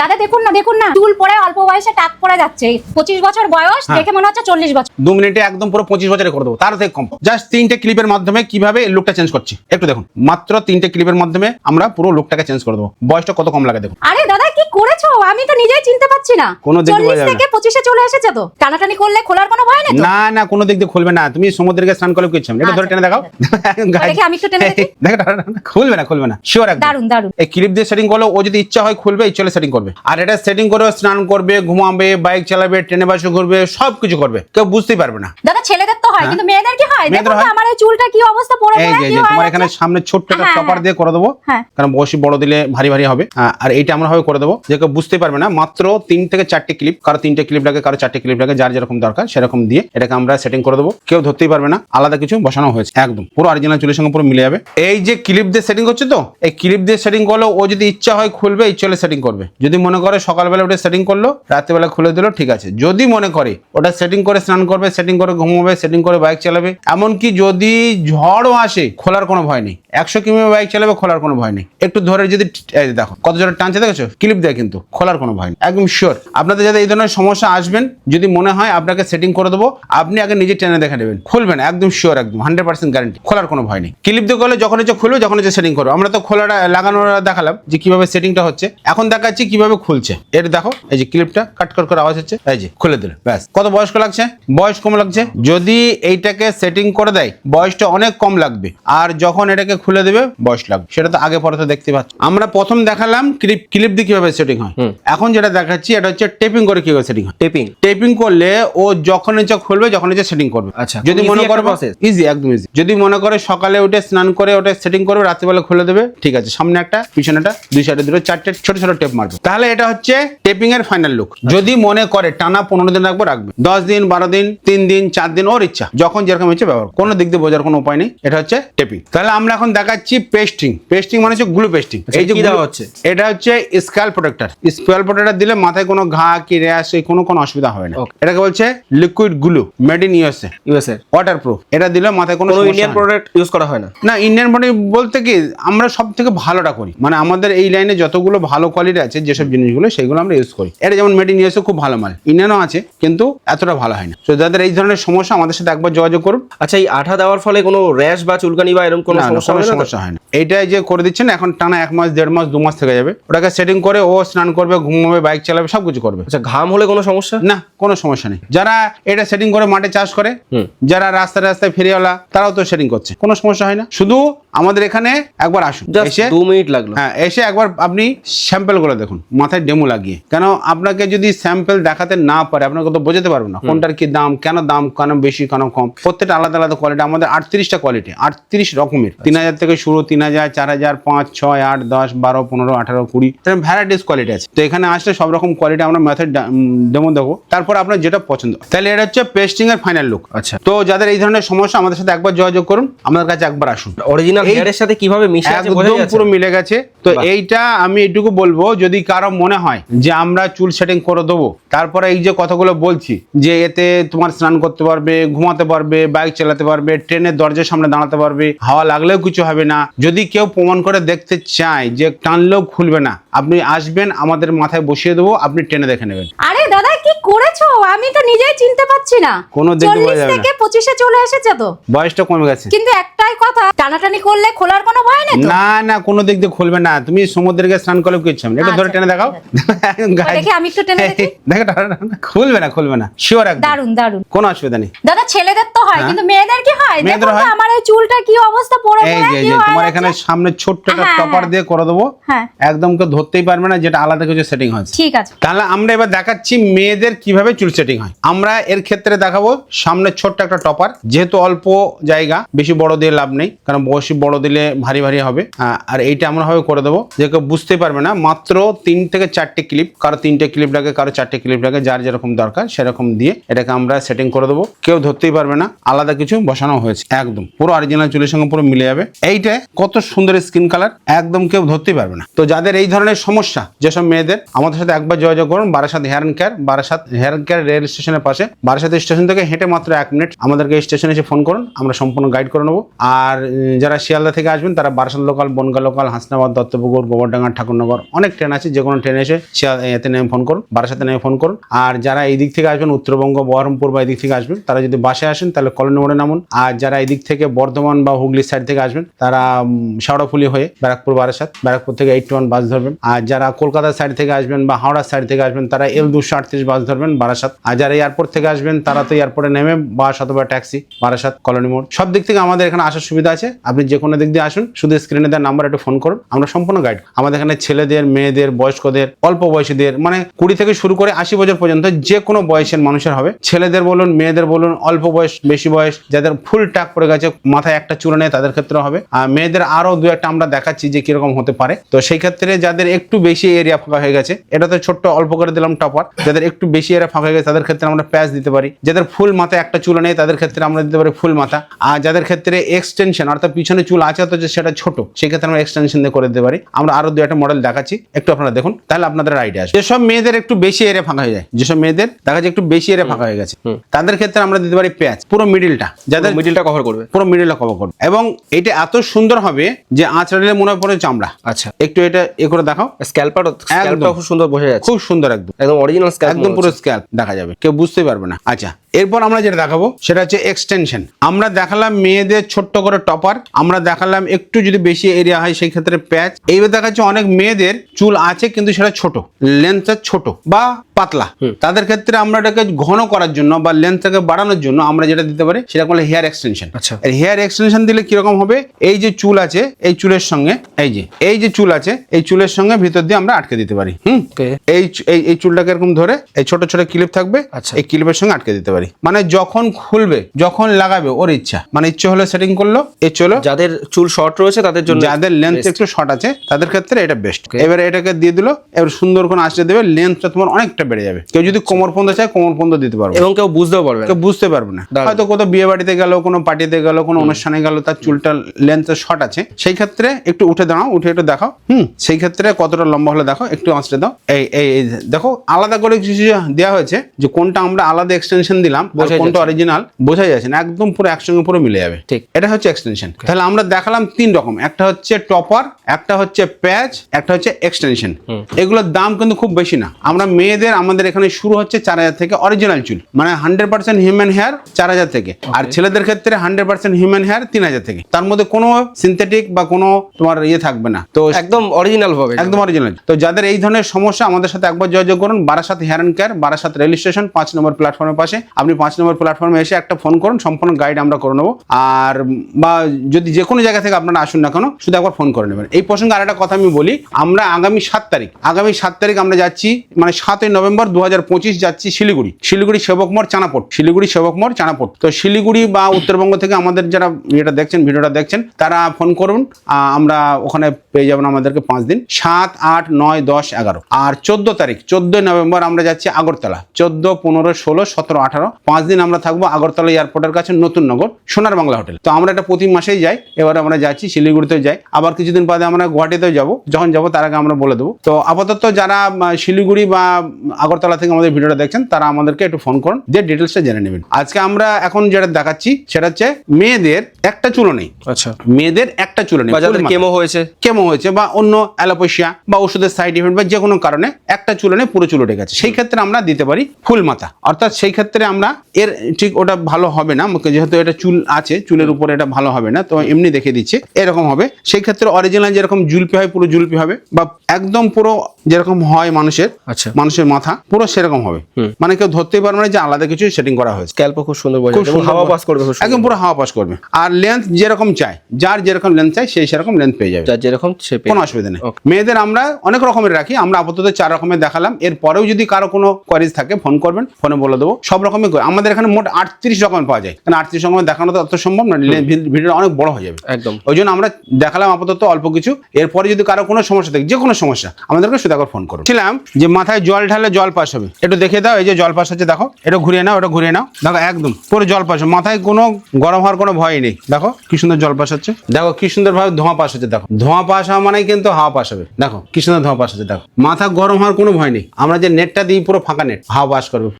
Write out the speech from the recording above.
দাদা দেখুন না দেখুন না। চুল পরে অল্প বয়সে টাক পরে যাচ্ছে। পঁচিশ বছর বয়স হ্যাঁ। দেখে মনে হচ্ছে চল্লিশ বছর। দু মিনিটে একদম পুরো পঁচিশ বছরে করে দেবো তার থেকে কম। জাস্ট তিনটে ক্লিপের মাধ্যমে কীভাবে লুকটা চেঞ্জ করছি। একটু দেখুন। মাত্র তিনটে ক্লিপের মাধ্যমে আমরা পুরো লুকটাকে চেঞ্জ করে দেবো। বয়সটা কত কম লাগে দেখুন। আরে দাদা কি করেছ? আমি তো নিজেই চিনতে পারছি না। কোনো দিক দিয়ে। থেকে চলে এসেছে তো। টানাটানি করলে খোলার কোনো ভয় নেই তো? না না কোনো দিক দিয়ে খুলবে না। তুমি সমুদ্রে স্নান করলে কিছু এটা ধরে আচ্ছা, টেনে দেখাও। দেখি, আমি একটু টেনে দেখি। দেখো খুলবে না খুলবে না। শিওর একদম। দারুণ দারুণ এই ক্লিপ দিয়ে সেটিং করলে ও যদি ইচ্ছা হয় খুলবে চলে সেটিং করবে। আর এটা সেটিং করে স্নান করবে ঘুমাবে বাইক চালাবে ট্রেনে বাসে ঘুরবে সব কিছু করবে। কেউ বুঝতেই পারবে না। দাদা ছেলেদের তো হয় হ্যাঁ। কিন্তু মেয়েদের হয়? দেখুন আমার এই চুলটা কি অবস্থা? পড়ে এই যে কি এই তোমার এখানে সামনে ছোট্ট একটা হ্যাঁ, টপার। দিয়ে করে দেবো। হ্যাঁ। কারণ বসি বড় দিলে ভারী ভারী হবে। আর এইটা আমরা ভাবে করে দেবো। যে কেউ বুঝতে পারবে না মাত্র তিন থেকে চারটে ক্লিপ কারও তিনটে ক্লিপ লাগে কারও চারটে ক্লিপ লাগে যার যেরকম দরকার সেরকম দিয়ে এটাকে আমরা সেটিং করে দেবো। কেউ ধরতেই পারবে না আলাদা কিছু বসানো হয়েছে একদম। পুরো অরিজিনাল চুলের সঙ্গে পুরো মিলে যাবে। এই যে ক্লিপ দিয়ে সেটিং করছে তো এই ক্লিপ দিয়ে সেটিং করলে ও যদি ইচ্ছা হয় খুলবে এই চলে সেটিং করবে। যদি মনে করে সকালবেলা উঠে সেটিং করল রাত্রিবেলা খুলে দিলো ঠিক আছে। যদি মনে করে ওটা সেটিং করে স্নান করবে সেটিং করে ঘুমাবে সেটিং করে বাইক চালাবে এমনকি যদি ঝড়ও আসে, খোলার কোনো ভয় নেই। একশো কিমি বাইক চালাবে, খোলার কোনো ভয় নেই। একটু ধরে যদি দেখো, কত জোরে টানছে দেখেছ? ক্লিপ দেয় কিন্তু, খোলার কোনো ভয় নেই। একদম শিওর আপনাদের যাতে এই ধরনের সমস্যা আসবেন, যদি মনে হয় আপনাকে সেটিং করে দেবো, আপনি আগে নিজে টেনে দেখে নেবেন। খুলবেন, একদম শিওর একদম হান্ড্রেড পার্সেন্ট গ্যারান্টি খোলার কোনো ভয় নেই। ক্লিপ দিয়ে করলে যখন ইচ্ছে খুলবে, যখন হচ্ছে সেটিং করবে। আমরা তো খোলাটা, লাগানোর দেখালাম যে কীভাবে সেটিংটা হচ্ছে। এখন দেখাচ্ছি কীভাবে খুলছে। এটা দেখো, এই যে ক্লিপটা কাট কাট করে আওয়াজ হচ্ছে, এই যে, খুলে দিল, ব্যাস। কত বয়স্ক লাগছে? বয়স কম লাগছে। যদি এইটাকে সেটিং করে দেয় বয়সটা অনেক কম লাগবে। আর যখন এটাকে খুলে দেবে বয়স লাগবে। সেটা তো আগে পরে তো দেখতে পাচ্ছ। আমরা প্রথম দেখালাম ক্লিপ ক্লিপ দিয়ে কীভাবে সেটিং হয়। এখন যেটা দেখাচ্ছি এটা হচ্ছে টেপিং করে কীভাবে সেটিং হয়। টেপিং টেপিং করলে ও যখন ইচ্ছা খুলবে যখন ইচ্ছা সেটিং করবে। আচ্ছা, যদি মনে করে ইজি একদম ইজি যদি মনে করে সকালে উঠে স্নান করে ওটা সেটিং করবে রাত্রিবেলা খুলে দেবে ঠিক আছে। সামনে একটা পিছনে একটা দুই সাইডে দুটো চারটে ছোট ছোট টেপ মারবে। তাহলে এটা হচ্ছে টেপিং এর ফাইনাল লুক যদি মনে করে টানা পনেরো দিন রাখব রাখবে। দশ দিন বারো দিন তিন দিন চার দিন ওর ইচ্ছা। যখন যেরকম ইচ্ছে ব্যবহার। কোনো দিক দিয়ে বোঝার কোনো উপায় নেই। এটা হচ্ছে টেপিং। তাহলে আমরা এখন দেখাচ্ছি পেস্টিং পেস্টিং মানে হচ্ছে গ্লু পেস্টিং আচ্ছা, কি glue- দেওয়া হচ্ছে? এটা হচ্ছে স্ক্যাল প্রোটেক্টর স্ক্যাল প্রোটেক্টর দিলে মাথায় কোনো ঘা কি র্যাশ এই কোনো কোনো অসুবিধা হবে না। এটাকে বলছে liquid glue made in USA USA waterproof এটা দিলে মাথায় কোনো ইন্ডিয়ান প্রোডাক্ট ইউজ করা হয় না? না ইন্ডিয়ান বডি বলতে কি আমরা সব থেকে ভালোটা করি। মানে আমাদের এই লাইনে যতগুলো ভালো কোয়ালিটি আছে যেসব জিনিসগুলো সেগুলো আমরা ইউজ করি। এটা যেমন মেড ইন ইউএসএ খুব ভালো মাল। ইন্ডিয়ানও আছে কিন্তু এতটা ভালো হয় না। তো যাদের এই ধরনের সমস্যা আমাদের সাথে একবার যোগাযোগ করুন। আচ্ছা এই আঠা দেওয়ার ফলে কোনো র্যাশ বা চুলকানি বা এরকম কোনো সমস্যা হয় না এইটাই যে করে দিচ্ছেন এখন টানা এক মাস দেড় মাস দু মাস থেকে যাবে। ওটাকে সেটিং করে ও স্নান করবে ঘুমাবে বাইক চালাবে সব কিছু করবে। আচ্ছা ঘাম হলে কোনো সমস্যা? না কোনো সমস্যা নেই। যারা এটা সেটিং করে মাঠে চাষ করে। যারা রাস্তায় রাস্তায় ফেরিওয়ালা তারাও তো সেটিং করছে। কোনো সমস্যা হয় না। শুধু আমাদের এখানে একবার আসুন। এসে দু মিনিট লাগল। হ্যাঁ এসে একবার আপনি স্যাম্পলগুলো দেখুন মাথায় ডেমো লাগিয়ে। কেন আপনাকে যদি স্যাম্পেল দেখাতে না পারে আপনাকে তো বোঝাতে পারবেন না। কোনটার কি দাম কেন দাম কেন বেশি কেন কম? প্রত্যেকটা আলাদা আলাদা কোয়ালিটি আমাদের আটত্রিশটা কোয়ালিটি আটত্রিশ রকমের। তিন হাজার থেকে শুরু তিন হাজার চার হাজার পাঁচ ছয় আট দশ বারো পনেরো আঠারো কুড়ি ভ্যারাইটিস কোয়ালিটি আছে। তো এখানে আসলে সব রকম কোয়ালিটি আমরা মেথড ডেমো দেবো। তারপর আপনার যেটা পছন্দ। তাহলে এটা হচ্ছে পেস্টিং এর ফাইনাল লুক আচ্ছা। তো যাদের এই ধরনের সমস্যা আমাদের সাথে একবার যোগাযোগ করুন। আমাদের কাছে একবার আসুন। অরিজিনাল হেয়ারের সাথে কীভাবে মিশে আছে একদম পুরো মিলে গেছে। তো এইটা আমি এটুকু বলব যদি কারও মনে হয় যে আমরা চুল সেটিং করে দেবো তারপরে এই যে কথাগুলো বলছি যে এতে তোমার স্নান করতে পারবে ঘুমাতে পারবে বাইক চালাতে পারবে, ট্রেনের দরজার সামনে দাঁড়াতে পারবে, হাওয়া লাগলেও কিছু হবে না। যদি কেউ প্রমাণ করে দেখতে চায় যে টানলেও খুলবে না, আপনি আসবেন, আমাদের মাথায় বসিয়ে দেবো, আপনি ট্রেনে দেখে নেবেন। কি করেছ? আমি তো নিজেই চিনতে পারছি না। কোনো চল্লিশ থেকে পঁচিশে চলে এসেছে তো। বয়সটা কমে গেছে। কিন্তু একটাই কথা টানাটানি করলে খোলার কোনো ভয় নেই না না কোনো দিক দিয়ে খুলবে না। তুমি গিয়ে স্নান করলে কিছু হবে না। এটা ধরে আচ্ছা, টেনে দেখাও। দেখি, আমি একটু টেনে দেখি। দেখো। খুলবে না খুলবে না। শিওর একদম। দারুণ দারুণ কোনো অসুবিধা নেই। দাদা ছেলেদের তো হয় হ্যাঁ। কিন্তু মেয়েদের কি হয়? তো আমার এই চুলটা কি অবস্থা পড়ে পড়ে কি হয়ে তোমার এখানে সামনে ছোট্ট একটা হ্যাঁ, টপার হ্যাঁ। দিয়ে করে দেবো। হ্যাঁ। একদম কেউ ধরতেই পারবে না যেটা আলাদা কিছু সেটিং হয়েছে। ঠিক আছে। তাহলে আমরা এবার দেখাচ্ছি মেয়েদের কীভাবে চুল সেটিং হয়? আমরা এর ক্ষেত্রে দেখাবো, সামনে ছোট্ট একটা টপার। যেহেতু অল্প জায়গা, বেশি বড় দিয়ে লাভ নেই, কারণ বেশি বড় দিলে ভারী ভারী হবে। আর এইটা আমরা ভাবে করে দেবো। যে কেউ বুঝতে পারবে না, মাত্র তিন থেকে চারটে ক্লিপ কারও তিনটে ক্লিপ লাগে, কারও চারটে ক্লিপ লাগে, যার যেরকম দরকার সেরকম দিয়ে এটাকে আমরা সেটিং করে দেবো। কেউ ধরতেই পারবে না, আলাদা কিছু বসানো হয়েছে, একদম। পুরো অরিজিনাল চুলের সঙ্গে পুরো মিলে যাবে। এইটা কত সুন্দর স্কিন কালার একদম কেউ ধরতেই পারবে না। তো যাদের এই ধরনের সমস্যা, যেসব মেয়েদের, আমাদের সাথে একবার যোগাযোগ করুন, Barasat hair and care Barasat hair care rail স্টেশনের পাশে বারাসাত স্টেশন থেকে হেঁটে মাত্র এক মিনিট আমাদেরকে স্টেশনে এসে ফোন করুন আমরা সম্পূর্ণ গাইড করে নেব। আর যারা শিয়ালদা থেকে আসবেন তারা বারাসাত লোকাল বনগা লোকাল হাসনাবাদ দত্তপুকুর গোবরডাঙ্গা ঠাকুরনগর অনেক ট্রেন আছে যে কোনো ট্রেন এসে শিয়াল এতে নেমে ফোন করুন বারাসাতে নেমে ফোন করুন। আর যারা এই দিক থেকে আসবেন উত্তরবঙ্গ বহরমপুর বা এই দিক থেকে আসবেন তারা যদি বাসে আসেন তাহলে কলোনি মোড়ে নামুন। আর যারা এই দিক থেকে বর্ধমান বা হুগলির সাইড থেকে আসবেন তারা উম, হয়ে ব্যারাকপুর বারাসাত ব্যারাকপুর থেকে এইট ওয়ান বাস ধরবেন। আর যারা কলকাতার সাইড থেকে আসবেন বা হাওড়ার সাইড থেকে আসবেন তারা এল দুশো আটত্রিশ বাস ধরবেন বারাসাত। আর যারা এয়ারপোর্ট থেকে আসবেন, তারা তো এয়ারপোর্টে নেমে বাস অথবা ট্যাক্সি, বারাসাত কলোনি মোড়। সব দিক থেকে আমাদের এখানে আসার সুবিধা আছে। আপনি যে কোনো দিক দিয়ে আসুন, শুধু স্ক্রিনে দেওয়ার নাম্বার একটু ফোন করুন। আমরা সম্পূর্ণ গাইড আমাদের এখানে ছেলেদের, মেয়েদের, বয়স্কদের, অল্প বয়সীদের মানে কুড়ি থেকে শুরু করে আশি বছর পর্যন্ত যে কোনো বয়সের মানুষের হবে। ছেলেদের বলুন, মেয়েদের বলুন, অল্প বয়স, বেশি বয়স, যাদের ফুল টাক পড়ে গেছে, মাথায় একটা চুল নেই, তাদের ক্ষেত্রে হবে। আর মেয়েদের আরও দু একটা আমরা দেখাচ্ছি যে কীরকম হতে পারে। তো সেই ক্ষেত্রে যাদের একটু বেশি এরিয়া ফাঁকা হয়ে গেছে, এটা তো ছোট্ট, অল্প করে দিলাম টপার যাদের একটু বেশি এরিয়া ফাঁকা গেছে তাদের ক্ষেত্রে আমরা প্যাচ দিতে পারি। যাদের ফুল মাথা একটা চুল নেই তাদের ক্ষেত্রে আমরা দিতে পারি ফুল মাথা। আর যাদের ক্ষেত্রে এক্সটেনশন অর্থাৎ পিছনে চুল আছে অথচ সেটা ছোট সেই ক্ষেত্রে আমরা এক্সটেনশন দিয়ে করে দিতে পারি। আমরা আরও দু একটা মডেল দেখাচ্ছি একটু আপনারা দেখুন তাহলে আপনাদের আইডিয়া আসবে। যেসব মেয়েদের একটু বেশি এরিয়া ফাঁকা হয়ে যায় যেসব মেয়েদের দেখা যায় একটু বেশি এরিয়া ফাঁকা হয়ে গেছে তাদের ক্ষেত্রে আমরা দিতে পারি প্যাচ পুরো মিডিলটা যাদের মিডিলটা কভার করবে। পুরো মিডিলটা কভার করবে। এবং এটা এত সুন্দর হবে যে আঁচড়ালে মনে পড়ে চামড়া। আচ্ছা। একটু এটা এ করে দেখাও। স্ক্যাল্পার স্ক্যাল্পটা খুব সুন্দর বোঝা যাচ্ছে। খুব সুন্দর একদম। একদম অরিজিনাল স্ক্যাল্প একদম পুরো স্ক্যাল্প দেখা যাবে। কেউ বুঝতেই পারবে না। আচ্ছা এরপর আমরা যেটা দেখাবো সেটা হচ্ছে এক্সটেনশন আমরা দেখালাম মেয়েদের ছোট্ট করে টপার আমরা দেখালাম একটু যদি বেশি এরিয়া হয় সেই ক্ষেত্রে প্যাচ এইবার দেখা যাচ্ছে অনেক মেয়েদের চুল আছে কিন্তু সেটা ছোট লেন্থটা ছোট বা পাতলা। তাদের ক্ষেত্রে আমরা এটাকে ঘন করার জন্য বা লেন্থটাকে বাড়ানোর জন্য আমরা যেটা দিতে পারি সেটা বলে হেয়ার এক্সটেনশন আচ্ছা। হেয়ার এক্সটেনশন দিলে কীরকম হবে? এই যে চুল আছে এই চুলের সঙ্গে এই যে এই যে চুল আছে এই চুলের সঙ্গে ভিতর দিয়ে আমরা আটকে দিতে পারি হুম? এই এই এই চুলটাকে এরকম ধরে এই ছোট ছোট ক্লিপ থাকবে আচ্ছা। এই ক্লিপের সঙ্গে আটকে দিতে পারি। মানে যখন খুলবে যখন লাগাবে ওর ইচ্ছা। মানে ইচ্ছে হলে সেটিং করল এ চলো যাদের চুল শর্ট রয়েছে তাদের জন্য যাদের লেন্থ একটু শর্ট আছে তাদের ক্ষেত্রে এটা বেস্ট. এবারে এটাকে দিয়ে দিলো এবার সুন্দর করে আসতে দেবে লেন্থটা তোমার অনেকটা বেড়ে যাবে। কেউ যদি কোমর পর্যন্ত চায় কোমর পর্যন্ত দিতে পারবে এবং কেউ বুঝতেও পারবে কেউ বুঝতে পারবে না। হয়তো কোথাও বিয়ে বাড়িতে গেল কোনো পার্টিতে গেল কোনো অনুষ্ঠানে গেল তার চুলটা লেন্থ শর্ট আছে। সেই ক্ষেত্রে একটু উঠে দাঁড়াও উঠে একটু দেখাও। হুম। সেই ক্ষেত্রে কতটা লম্বা হলে দেখো একটু আঁচড়ে দাও। এই এই দেখো আলাদা করে কিছু দেওয়া হয়েছে যে কোনটা আমরা আলাদা এক্সটেনশন দিলাম কোনটা অরিজিনাল বোঝা যাচ্ছে না। একদম পুরো একসঙ্গে পুরো মিলে যাবে। ঠিক। এটা হচ্ছে এক্সটেনশন তাহলে আমরা দেখালাম তিন রকম। একটা হচ্ছে টপার একটা হচ্ছে প্যাচ একটা হচ্ছে এক্সটেনশন এগুলোর দাম কিন্তু খুব বেশি না। আমরা মেয়েদের আমাদের এখানে শুরু হচ্ছে চার হাজার থেকে অরিজিনাল চুল। মানে হান্ড্রেড পার্সেন্ট হিউম্যান হেয়ার চার হাজার থেকে। আর ছেলেদের ক্ষেত্রে হান্ড্রেড পার্সেন্ট হিউম্যান হেয়ার তিন হাজার থেকে। তার মধ্যে কোনো সিনথেটিক বা কোনো তোমার ইয়ে থাকবে না। তো একদম অরিজিনাল ভাবে একদম অরিজিনাল তো যাদের এই ধরনের সমস্যা আমাদের সাথে একবার যোগাযোগ করুন। Barasat hair and care Barasat rail station পাঁচ নম্বর প্ল্যাটফর্মের পাশে। আপনি পাঁচ নম্বর প্ল্যাটফর্মে এসে একটা ফোন করুন সম্পূর্ণ গাইড আমরা করে নেব। আর বা যদি যে কোনো জায়গা থেকে আপনারা আসুন না কেন শুধু একবার ফোন করে নেবেন। এই প্রসঙ্গে আরেকটা কথা আমি বলি আমরা আগামী সাত তারিখ আগামী সাত তারিখ আমরা যাচ্ছি মানে সাতই নভেম্বর দু যাচ্ছি শিলিগুড়ি। শিলিগুড়ি সেবকমোড় চানাপোর্ট শিলিগুড়ি সেবকমোড় চানাপোর্ট তো শিলিগুড়ি বা উত্তরবঙ্গ থেকে আমাদের যারা এটা দেখছেন, ভিডিওটা দেখছেন, তারা ফোন করুন। আমরা ওখানে পেয়ে যাবেন আমাদেরকে পাঁচ দিন। সাত, আট, নয়, দশ, এগারো। আর চোদ্দ তারিখ, চোদ্দই নভেম্বর আমরা যাচ্ছি আগরতলা। চোদ্দ, পনেরো, ষোলো, সতেরো, আঠারো। পাঁচ দিন আমরা থাকব আগরতলা এয়ারপোর্টের কাছে, নতুন নগর, সোনার বাংলা হোটেল। তো আমরা এটা প্রতি মাসেই যাই। এবার আমরা যাচ্ছি শিলিগুড়িতেও যাই। আবার কিছুদিন বাদে আমরা গুয়াহাটিতেও যাব। যখন যাব তার আগে আমরা বলে দেবো। তো আপাতত যারা শিলিগুড়ি বা আগরতলা থেকে আমাদের ভিডিওটা দেখছেন তারা আমাদেরকে একটু ফোন করুন দিয়ে ডিটেলসটা জেনে নেবেন। আজকে আমরা এখন যেটা দেখাচ্ছি সেটা হচ্ছে মেয়েদের একটা চুলো নেই আচ্ছা। মেয়েদের একটা চুলো নেই। কেমো হয়েছে। কেমো হয়েছে বা অন্য অ্যালোপেশিয়া বা ওষুধের সাইড ইফেক্ট বা যে কোনো কারণে একটা চুলে নেই পুরো চুল গেছে। সেই ক্ষেত্রে আমরা দিতে পারি ফুল মাথা। অর্থাৎ সেই ক্ষেত্রে আমরা এর ঠিক ওটা ভালো হবে না যেহেতু এটা চুল আছে চুলের উপরে এটা ভালো হবে না তো এমনি দেখে দিচ্ছে এরকম হবে। সেই ক্ষেত্রে অরিজিনাল যেরকম জুলপি হয় পুরো জুলপি হবে বা একদম পুরো যেরকম হয় মানুষের আচ্ছা। মানুষের মাথা পুরো সেরকম হবে। মানে কেউ ধরতেই পারবে না যে আলাদা কিছু সেটিং করা হয়েছে। স্ক্যাল্পও খুব সুন্দর হাওয়া পাস করবে একদম পুরো হাওয়া পাস করবে। আর লেন্থ যেরকম চাই যার যেরকম লেন্থ চাই সেই সেরকম লেন্থ পেয়ে যাবে। যার যেরকম সে কোনো অসুবিধা নেই। মেয়েদের আমরা অনেক রকমের রাখি আমরা আপাতত চার রকমের দেখালাম। এরপরেও যদি কারও কোনো কোয়ারিজ থাকে ফোন করবেন ফোনে বলে দেবো। সব রকমের করে- আমাদের এখানে মোট আটত্রিশ রকমের পাওয়া যায়। কারণ আটত্রিশ রকমের দেখানো তো অত সম্ভব না ভিডিওটা অনেক বড় হয়ে যাবে। একদম। ওই জন্য আমরা দেখালাম আপাতত অল্প কিছু। এরপরে যদি কারও কোনো সমস্যা থাকে যে কোনো সমস্যা আমাদেরকে একবার ফোন করুন। ছিলাম যে মাথায় জল ঢালে জল পাস হবে। একটু দেখে দাও, এই যে জল পাস হচ্ছে, দেখো। এটা ঘুরিয়ে নাও এটা ঘুরিয়ে নাও। দেখো, একদম পুরো জল পাস মাথায় কোনো গরম হওয়ার কোনো ভয় নেই। দেখো, কি সুন্দর জল পাস হচ্ছে। দেখো, কি সুন্দর ভাবে ধোঁয়া পাস হচ্ছে, দেখো। ধোঁয়া পাস হওয়া মানে কিন্তু হাওয়া পাস হবে। দেখো, কি সুন্দর ধোঁয়া পাস হচ্ছে, দেখো। মাথা গরম হওয়ার কোনো ভয় নেই। আমরা যে নেটটা দিই, পুরো ফাঁকা নেট হাওয়া পাস করবে।